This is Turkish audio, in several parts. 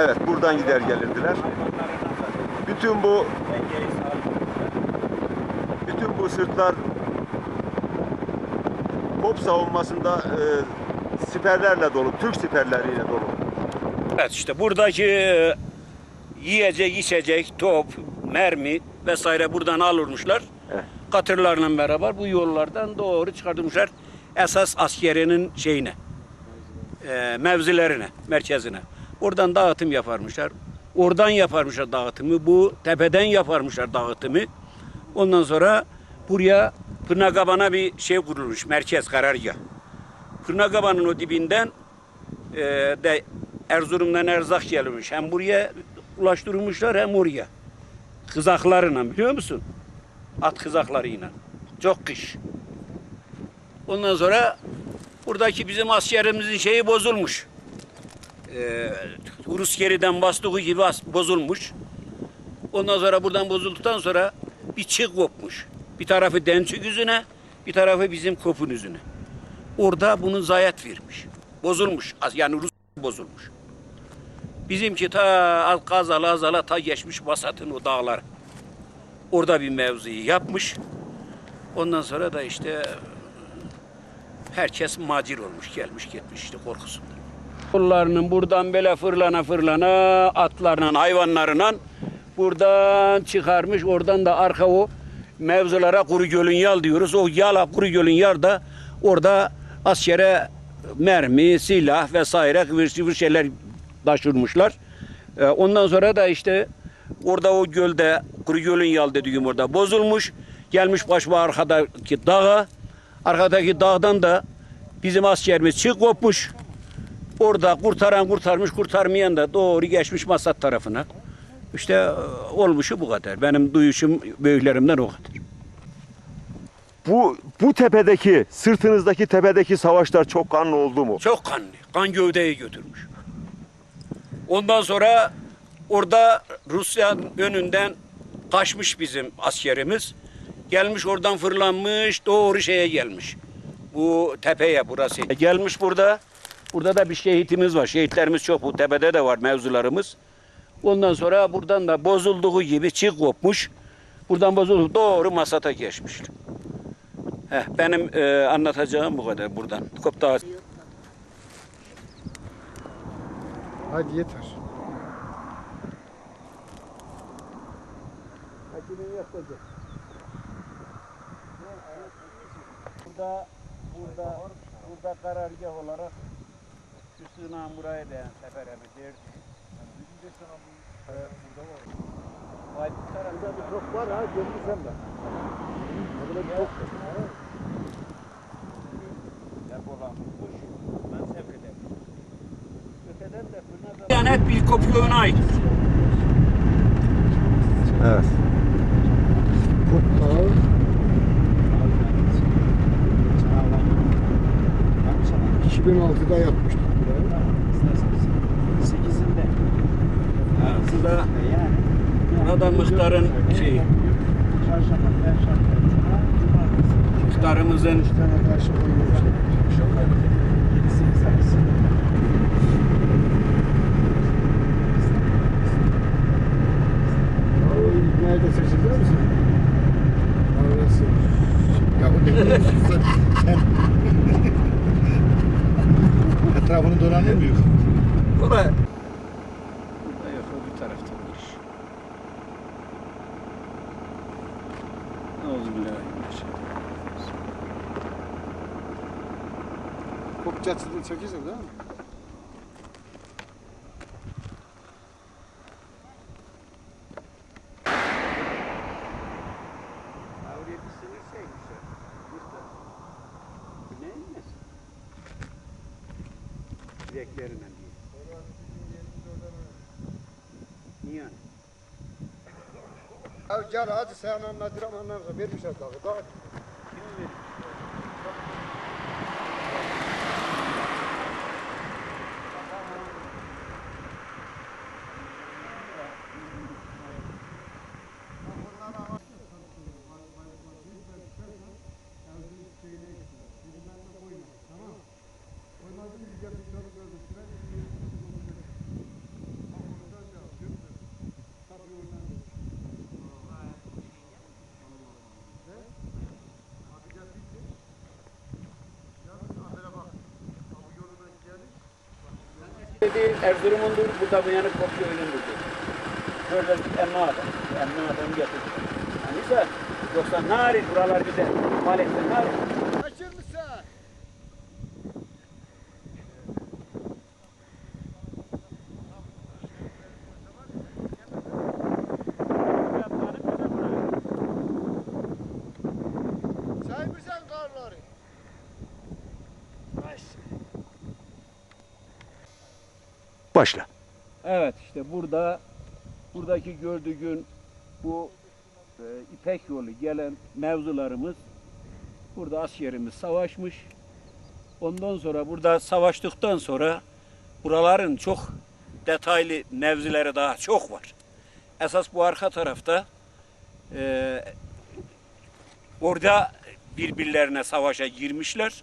Evet buradan gider gelirdiler. Bütün bu bütün bu sırtlar top savunmasında e, siperlerle dolu, Türk siperleriyle dolu. Evet işte buradaki e, yiyecek, içecek, top, mermi vesaire buradan alırmışlar. Evet. Katırlarla beraber bu yollardan doğru çıkartmışlar. Esas askerinin şeyine, e, mevzilerine, merkezine. Oradan dağıtım yaparmışlar. Oradan yaparmışlar dağıtımı. Bu tepeden yaparmışlar dağıtımı. Ondan sonra buraya Pırnakabana bir şey kurulmuş. Merkez karargah. Pırnakabanın o dibinden e, de Erzurum'dan erzak gelmiş. Hem buraya ulaştırılmışlar hem oraya. Kızaklarıyla biliyor musun? At kızaklarıyla. Çok kış. Ondan sonra buradaki bizim askerimizin şeyi bozulmuş. Ee, Rus geriden bastığı gibi bozulmuş. Ondan sonra buradan bozulduktan sonra bir çığ kopmuş. Bir tarafı Dençik yüzüne, bir tarafı bizim kopun yüzüne. Orada bunu zayiat vermiş. Bozulmuş. Yani Rus bozulmuş. Bizimki ta az kazala azala ta geçmiş Vasat'ın o dağlar. Orada bir mevziyi yapmış. Ondan sonra da işte herkes macir olmuş, gelmiş gitmiş işte korkusundan. Kullarının buradan böyle fırlana fırlana atlarla, hayvanlarla buradan çıkarmış. Oradan da arka o mevzulara kuru gölün yal diyoruz. O yala kuru gölün yar da orada askere mermi, silah vesaire sıvır şeyler taşırmışlar. Ee, Ondan sonra da işte orada o gölde kuru gölün yal dediğim orada bozulmuş. Gelmiş başıma arkadaki dağa. Arkadaki dağdan da bizim askerimiz çık kopmuş. Orada kurtaran kurtarmış, kurtarmayan da doğru geçmiş Masat tarafına. İşte e, olmuşu bu kadar. Benim duyuşum büyüklerimden o kadar. Bu bu tepedeki, sırtınızdaki tepedeki savaşlar çok kanlı oldu mu? Çok kanlı. Kan gövdeyi götürmüş. Ondan sonra orada Rusya önünden kaçmış bizim askerimiz. Gelmiş oradan fırlanmış doğru şeye gelmiş. Bu tepeye burası. E, Gelmiş burada. Burada da bir şehitimiz var. Şehitlerimiz çok. Bu tepede de var mevzularımız. Ondan sonra buradan da bozulduğu gibi çiğ kopmuş. Buradan bozuldu doğru Masat'a geçmiş. Heh, benim e, anlatacağım bu kadar buradan. Kopta Hadi yeter. Burada, burada, burada karargah olarak sığınağın buraya değen seferemi derdi. Vay bu tarafta bir Çok var ha gördün sen de. Burada bir çok var. depolan kuş, ben sevk ederim. Öteden de fırına Yani hep bir kopyona ait. Evet. Çok ağır. Çağla. 2006'da yapmıştık Yani. burada muhtarın cumartesi. muhtarımızın Euzubillahimineşşeytanirracim. Kopça açıldın çekilsin değil mi? İnmesin? Direklerine diye. Niye? Ya gel hadi sen anlatırım anlamsa vermişler dağı. Daha dedi Erzurum'undur, burada bu yanık kopya oyunundur. Şöyle emma adam, emma adam getirdi. Yani ise yoksa narin buralar bize Malek'te narin. Başla. Evet işte burada buradaki gördüğün bu e, İpek yolu gelen mevzularımız burada askerimiz savaşmış. Ondan sonra burada savaştıktan sonra buraların çok detaylı mevzileri daha çok var. Esas bu arka tarafta e, orada birbirlerine savaşa girmişler.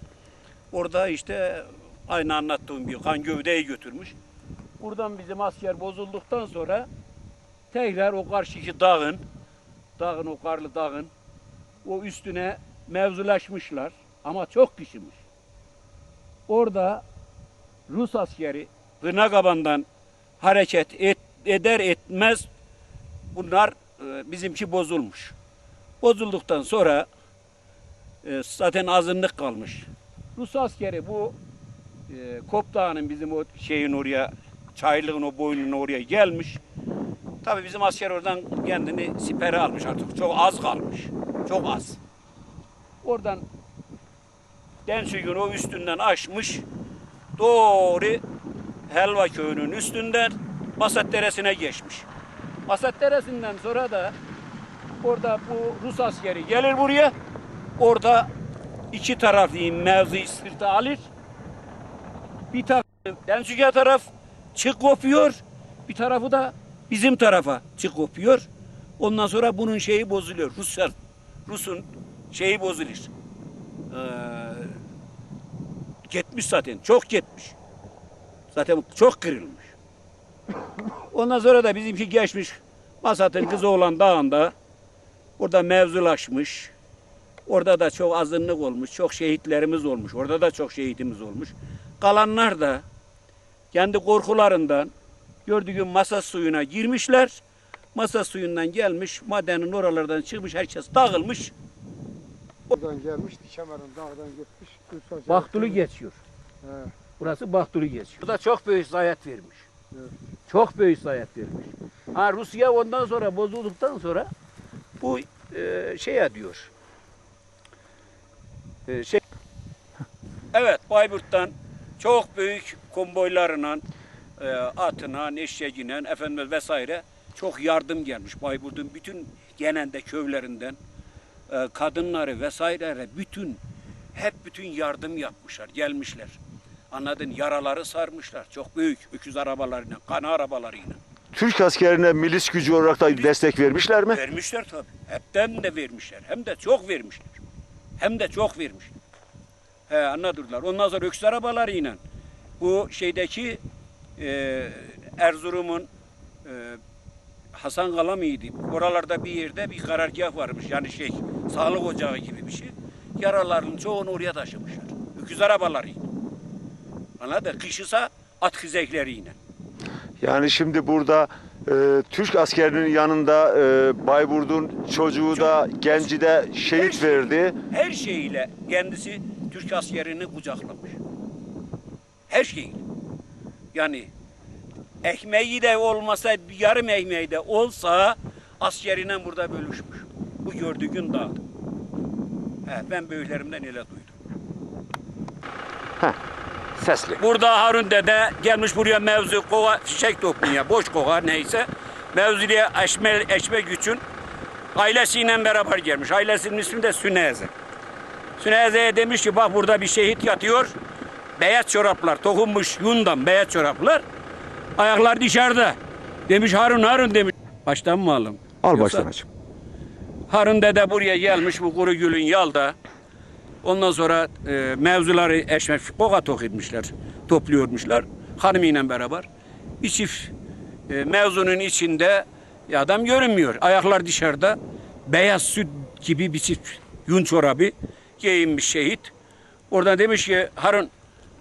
Orada işte aynı anlattığım bir kan gövdeyi götürmüş. Buradan bizim asker bozulduktan sonra tekrar o karşıki dağın, dağın o karlı dağın o üstüne mevzulaşmışlar ama çok kişiymiş. Orada Rus askeri Pınakaban'dan hareket et, eder etmez bunlar e, bizimki bozulmuş. Bozulduktan sonra e, zaten azınlık kalmış. Rus askeri bu e, Kop Dağı'nın bizim o şeyin oraya çayırlığın o boynuna oraya gelmiş. Tabii bizim asker oradan kendini sipere almış artık. Çok az kalmış. Çok az. Oradan Densügün o üstünden aşmış. Doğru Helva köyünün üstünden Basat Deresi'ne geçmiş. Basat Deresi'nden sonra da orada bu Rus askeri gelir buraya. Orada iki taraflı mevzi sırtı alır. Bir taraf Densüge taraf çık kopuyor. Bir tarafı da bizim tarafa çık kopuyor. Ondan sonra bunun şeyi bozuluyor. Ruslar, Rus'un şeyi bozulur. Ee, gitmiş zaten. Çok gitmiş. Zaten çok kırılmış. Ondan sonra da bizimki geçmiş. Masat'ın kızı olan dağında orada mevzulaşmış. Orada da çok azınlık olmuş. Çok şehitlerimiz olmuş. Orada da çok şehitimiz olmuş. Kalanlar da kendi korkularından gördüğün masa suyuna girmişler. Masa suyundan gelmiş, madenin oralardan çıkmış, herkes dağılmış. Buradan gelmiş, Dikemer'in dağdan gitmiş. Bahtulu geçiyor. He. Burası Bahtulu geçiyor. Burada çok büyük zayiat vermiş. Evet. Çok büyük zayiat vermiş. Ha Rusya ondan sonra bozulduktan sonra bu e, şeye diyor. E, şey Evet Bayburt'tan çok büyük konvoylarla e, atına, eşeğine, efendim vesaire çok yardım gelmiş. Bayburt'un bütün genelde köylerinden e, kadınları vesaire bütün hep bütün yardım yapmışlar, gelmişler. Anladın? Yaraları sarmışlar. Çok büyük öküz arabalarıyla, kana arabalarıyla. Türk askerine milis gücü olarak da destek vermişler mi? Vermişler tabii. Hepten de vermişler. Hem de çok vermişler. Hem de çok vermişler. He anladılar. Ondan sonra öküz arabalarıyla bu şeydeki e, Erzurum'un e, Hasan Kala mıydı? Oralarda bir yerde bir karargah varmış. Yani şey sağlık ocağı gibi bir şey. Yaraların çoğunu oraya taşımışlar. Öküz arabalarıyla. Anladın? Kışısa at hizekleriyle. Yani şimdi burada e, Türk askerinin yanında e, Bayburt'un çocuğu da genci de şehit verdi. Her şeyiyle kendisi Türk askerini kucaklamış. Her şeyiyle. Yani ekmeği de olmasa, yarım ekmeği de olsa askerine burada bölüşmüş. Bu gördüğün dağ. He, ben büyüklerimden öyle duydum. Sesli. Burada Harun dede gelmiş buraya mevzu kova çiçek topluyor. Boş kova neyse. Mevzuya eşme, eşmek için ailesiyle beraber gelmiş. Ailesinin ismi de Süneze. Süneze'ye demiş ki bak burada bir şehit yatıyor. Beyaz çoraplar tokunmuş yundan beyaz çoraplar. Ayaklar dışarıda. Demiş Harun Harun demiş. Baştan mı alalım? Al baştan açım. Harun dede buraya gelmiş bu kuru gülün yalda. Ondan sonra e, mevzuları eşmek koka etmişler. Topluyormuşlar hanımıyla beraber. Bir çift e, mevzunun içinde adam görünmüyor. Ayaklar dışarıda. Beyaz süt gibi bir çift yun çorabı giyinmiş şehit. Oradan demiş ki Harun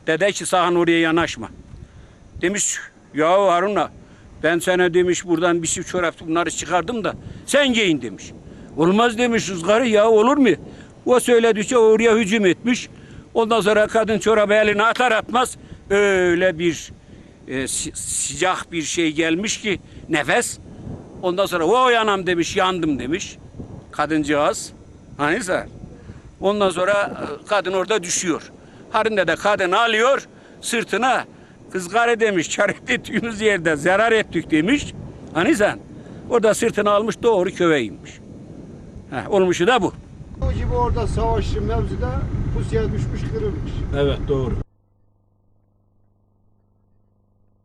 dede ki sakın oraya yanaşma. Demiş ya Harun'a ben sana demiş buradan bir çift çorap bunları çıkardım da sen giyin demiş. Olmaz demiş ızgarı ya olur mu? O söyledikçe oraya hücum etmiş. Ondan sonra kadın çorabı eline atar atmaz öyle bir e, sıcak bir şey gelmiş ki nefes. Ondan sonra o yanam demiş yandım demiş kadıncağız. Hani sen? Ondan sonra e, kadın orada düşüyor. Harun de kadın alıyor sırtına kız karı demiş kar ettiğimiz yerde zarar ettik demiş. Hani sen? Orada sırtına almış doğru köye inmiş. Heh, olmuşu da bu. O gibi orada savaşçı mevzuda pusuya düşmüş kırılmış. Evet doğru.